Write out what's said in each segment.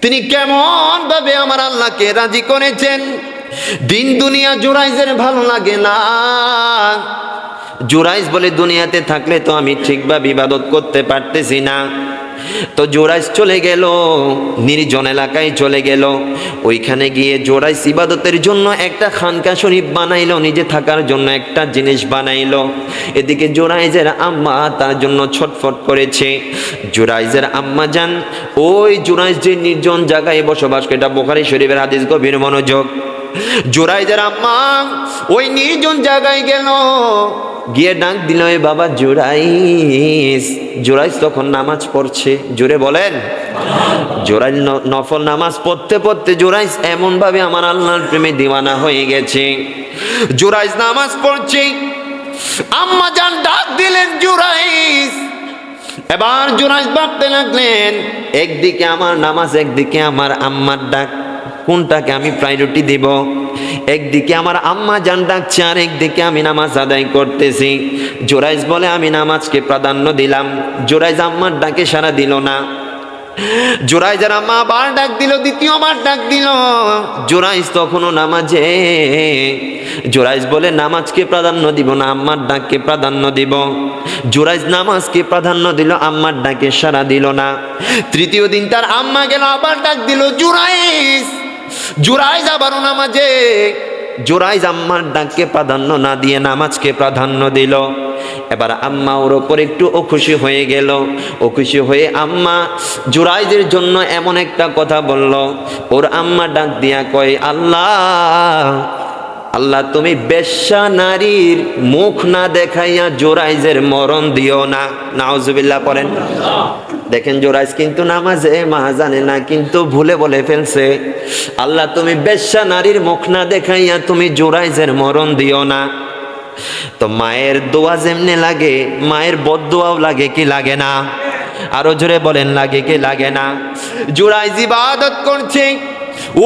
তিনি কেমন ভাবে আমার আল্লাহকে রাজি করেছেন? দিন দুনিয়া জোরাইজের ভালো লাগে না। জোরাইজ বলে, দুনিয়াতে থাকলে তো আমি ঠিকভাবে ইবাদত করতে পারতেছি না। তো জোরাইজ চলে গেল, নির্জন এলাকায় চলে গেল। ওইখানে গিয়ে জোরাইজ ইবাদতের জন্য একটা খানকা শরীফ বানাইলো, নিজে থাকার জন্য একটা জিনিস বানাইলো। এদিকে জোরাইজের আম্মা তার জন্য ছটফট করেছে। জোরাইজের আম্মা যান, ওই জোরাইজ যে নির্জন জায়গায় বসবাস এটা বোখারি শরীফের হাদিস গভীর মনোযোগ। জোরাইজের আম্মা, ওই নির্জন জায়গায় গেল। গিয়ে ডাক দিল, "এ বাবা জোরাইস। জোরাইস তখন নামাজ পড়ছে। জোরে বলেন, জোরাইস নফল নামাজ পড়তে পড়তে জোরাইস এমন ভাবে আমার আল্লাহর প্রেমে দিওয়ানা হয়ে গেছে। জোরাইস নামাজ পড়ছে। আম্মা যান ডাক দিলেন, জোরাইস। এবার জোরাইস ভাবতে লাগলেন, একদিকে আমার নামাজ, একদিকে আমার আম্মার ডাক। কোনটাকে আমি প্রায়োরিটি দেব? একদিকে আমার আম্মা জান ডাকছে আর একদিকে আমি নামাজ আদায় করতেছি। জোরাইজ বলে, আমি নামাজকে প্রাধান্য দিলাম। জোরাইজ আম্মার ডাকে সারা দিল না। জোরাই যারা মা বার ডাক দিল দ্বিতীয়বার ডাক দিল। জোরাইজ তখনও নামাজে। জোরাইজ বলে, নামাজকে প্রাধান্য দিব না, আম্মার ডাককে প্রাধান্য দিব। জোরাইজ নামাজকে প্রাধান্য দিল, আম্মার ডাকে সারা দিল না। তৃতীয় দিন তার আম্মা গেল, আবার ডাক দিল, জোরাইজ! জোরাইজ আবারও নামাজে। জোরাইজ আম্মার ডাককে প্রাধান্য না দিয়ে নামাজকে প্রাধান্য দিল। এবার আম্মা ওর ওপর একটু অখুশি হয়ে গেল। অখুশি হয়ে আম্মা জুরাইজের জন্য এমন একটা কথা বলল। ওর আম্মা ডাক দিয়া কয়, আল্লাহ আল্লাহ তুমি বেশ্যা নারীর মুখ না দেখাইয়া জোরাইজের মরণ দিও না। নাওজুবিল্লাহ পড়েন। দেখেন জোরাইজ কিন্তু নামাজে মা জানে না, কিন্তু ভুলে বলে ফেলছে, আল্লাহ তুমি বেশ্যা নারীর মুখ না দেখাইয়া তুমি জোরাইজের মরণ দিও না। তো মায়ের দোয়া যেমনি লাগে, মায়ের বদোয়াও লাগে কি লাগে না? আরও জোরে বলেন, লাগে কি লাগে না? জোড়াই ইবাদত করছে।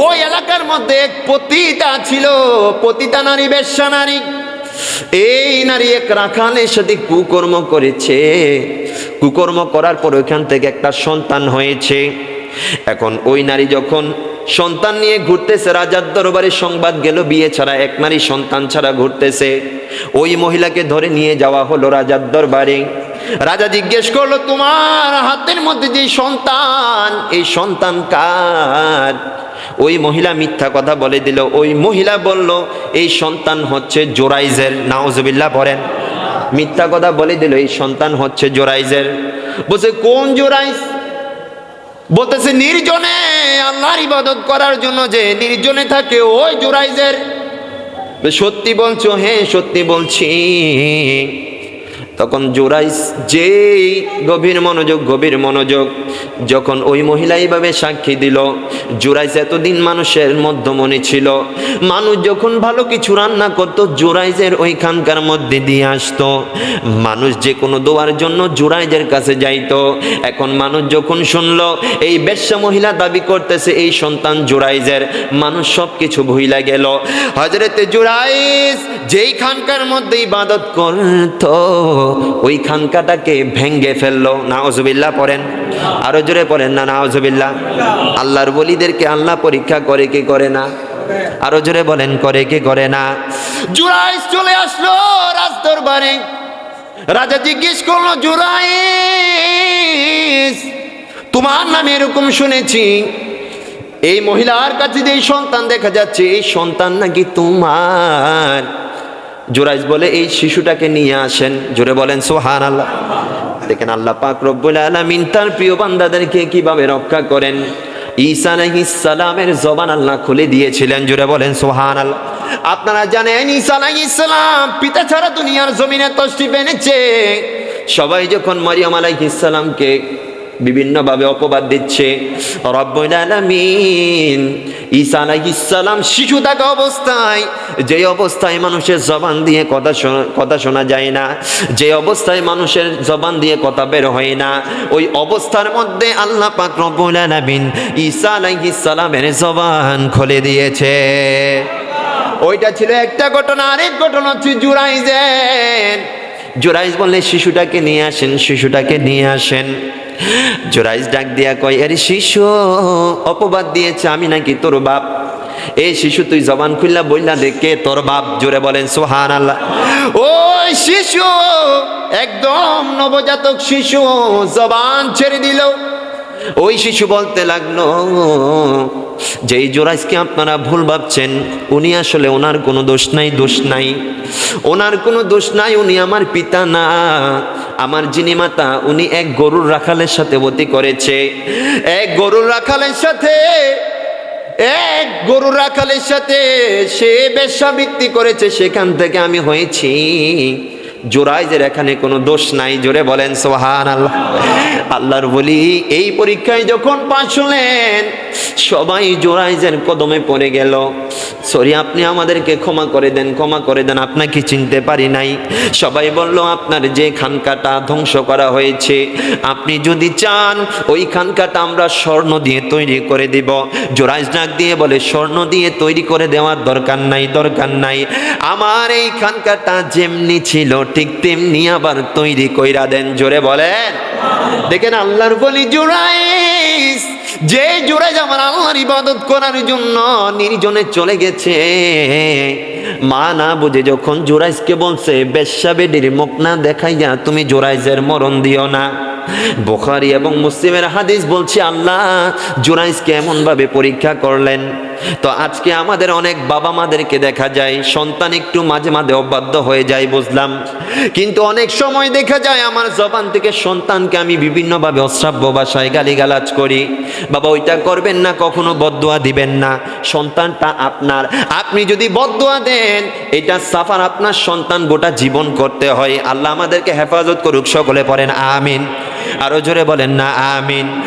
ওই এলাকার মধ্যে এক পতিতা ছিল, পতিতা নারী, বেশ্যা নারী। এই নারী এক রাখালের সাথে কুকর্ম করেছে। কুকর্ম করার পর ওইখান থেকে একটা সন্তান হয়েছে। এখন ওই নারী যখন সন্তান নিয়ে ঘুরতেছে, রাজার দরবারে সংবাদ গেল, বিয়ে ছাড়া এক নারী সন্তান ছাড়া ঘুরতেছে। ওই মহিলাকে ধরে নিয়ে যাওয়া হলো রাজার দরবারে। রাজা জিজ্ঞেস করল, তোমার হাতের মধ্যে যে সন্তান, এই সন্তান কার? ওই মহিলা মিথ্যা কথা বলে দিল। ওই মহিলা বলল, এই সন্তান হচ্ছে জোরাইজের নাওজবিল্লা পড়েন। মিথ্যা কথা বলে দিল, এই সন্তান হচ্ছে জোরাইজের। বলছে, কোন জোরাইজ? বলতেছে, নির্জনে আল্লাহর ইবাদত করার জন্য যে নির্জনে থাকে ওই জোরাইজের। সত্যি বলছো? হ্যাঁ সত্যি বলছি। তখন জোরাইস যেই গভীর মনোযোগ গভীর মনোযোগ যখন ওই মহিলা এইভাবে সাক্ষী দিল জোরাইস এতদিন মানুষের মধ্যমণি ছিল, মানুষ যখন ভালো কিছু রান্না করতো জোরাইজের ওইখানকার মধ্যে দিয়ে আসতো। মানুষ যে কোনো দোয়ার জন্য জোরাইজের কাছে যাইতো। এখন মানুষ যখন শুনলো, এই বেশ্যা মহিলা দাবি করতেছে, এই সন্তান জোরাইজের মানুষ সব কিছু ভুইলা গেল। হজরতে জোরাইজ যেইখানকার মধ্যে ইবাদত করতো ওই খানকাটাকে ভেঙ্গে ফেলল নাওজবিল্লা পড়েন। আরও জোরে পড়েন না নাওজবিল্লা আল্লাহর বলিদেরকে আল্লাহ পরীক্ষা করে কি করে না? আরও জোরে বলেন, করে কি করে না? জুরাইস চলে আসলো রাজ দরবারে রাজা জিজ্ঞেস করল জুরাইস তোমার নামে এরকম শুনেছি। এই মহিলার কাছে যে সন্তান দেখা যাচ্ছে, এই সন্তান নাকি তোমার? জোরাইজ বলে, এই শিশুটাকে নিয়ে আসেন। জোরে বলেন সোহান আল্লাহ দেখেন আল্লাহ পাক রব্বুল আলামিন তার প্রিয় বান্দাদেরকে কীভাবে রক্ষা করেন। ঈসা আলাইহিস জবান আল্লাহ খুলে দিয়েছিলেন। জোরে বলেন সোহান আল্লাহ আপনারা জানেন, ঈসা আলাইহিস সালাম পিতা ছাড়া দুনিয়ার জমিনে তশরিফ এনেছে। সবাই যখন মারিয়াম আলাইহিস সালামকে বিভিন্নভাবে অপবাদ দিচ্ছে। রব্বুল আলামিন ঈসা আলাইহিস সালাম শিশু থাকা অবস্থায়, যে অবস্থায় মানুষের জবান দিয়ে কথা কথা শোনা যায় না, যে অবস্থায় মানুষের জবান দিয়ে কথা বের হয় না, ওই অবস্থার মধ্যে আল্লাহ পাক রব্বুল আলামিন ঈসা আলাইহিস সালামের জবান খুলে দিয়েছে। ওইটা ছিল একটা ঘটনা, আরেক ঘটনা হচ্ছে জুরাইজের। জুরাইজ বললে, শিশুটাকে নিয়ে আসেন, শিশুটাকে নিয়ে আসেন। জোরাইজ ডাক দিয়া কয়, আরে শিশু, অপবাদ দিয়েছে আমি নাকি তোর বাপ? এই শিশু, তুই জবান খুললা, বললা দেখে তোর বাপ? জোরে বলেন সোহান আল্লাহ ওই শিশু, একদম নবজাতক শিশু, জবান ছেড়ে দিল। ওই শিশু বলতে লাগল, যেই জোরাইজকে আপনারা ভুল ভাবছেন, উনি আসলে ওনার কোনো দোষ নাই দোষ নাই। ওনার কোনো দোষ নাই, উনি আমার পিতা না। আমার যিনি মাতা, উনি এক গরুর রাখালের সাথে বতি করেছে। এক গরুর রাখালের সাথে, এক গরু রাখালের সাথে সে বেশ্যাবৃত্তি করেছে, সেখান থেকে আমি হয়েছি। জোরাইজের এখানে কোনো দোষ নাই, জোরে বলেন সোহান আল্লাহ আল্লাহর বলি এই পরীক্ষায় যখন পাশ হলেন, সবাই জোরাইজের কদমে পড়ে গেল। সরি, আপনি আমাদেরকে ক্ষমা করে দেন, ক্ষমা করে দেন, আপনাকে চিনতে পারি নাই। সবাই বলল, আপনার যে খানকাটা ধ্বংস করা হয়েছে, আপনি যদি চান, ওই খানকাটা আমরা স্বর্ণ দিয়ে তৈরি করে দিব। জোরাইজ ডাক দিয়ে বলে, স্বর্ণ দিয়ে তৈরি করে দেওয়ার দরকার নাই দরকার নাই। আমার এই খানকাটা যেমনি ছিল ঠিক তেমনি আবার তৈরি কইরা দেন, জোরে বলেন। দেখেন আল্লাহর বলি জোরাইজ যে জোরাইজ আমার আল্লাহর ইবাদত করার জন্য নির্জনে চলে গেছে। মা না বুঝে যখন জোরাইজকে বলছে, বেশ্যা বেডির মুখ না দেখাইয়া তুমি জোরাইজের মরণ দিও না। বোখারি এবং মুসলিমের হাদিস বলছে, আল্লাহ জোরাইজকে এমনভাবে পরীক্ষা করলেন। তো আজকে আমাদের অনেক বাবা মাদেরকে দেখা যায়, সন্তান একটু মাঝে মাঝে অবাধ্য হয়ে যায়, বুঝলাম। কিন্তু অনেক সময় দেখা যায় আমার জবান থেকে সন্তানকে আমি বিভিন্নভাবে অশ্রাব্য ভাষায় গালিগালাজ করি। বাবা, ওইটা করবেন না, কখনো বদুয়া দিবেন না। সন্তানটা আপনার। আপনি যদি বদুয়া দেন, এটা সাফার আপনার সন্তান গোটা জীবন করতে হয়। আল্লাহ আমাদেরকে হেফাজত করুক, সকলে পড়েন, আমিন। আরও জোরে বলেন না, আমিন।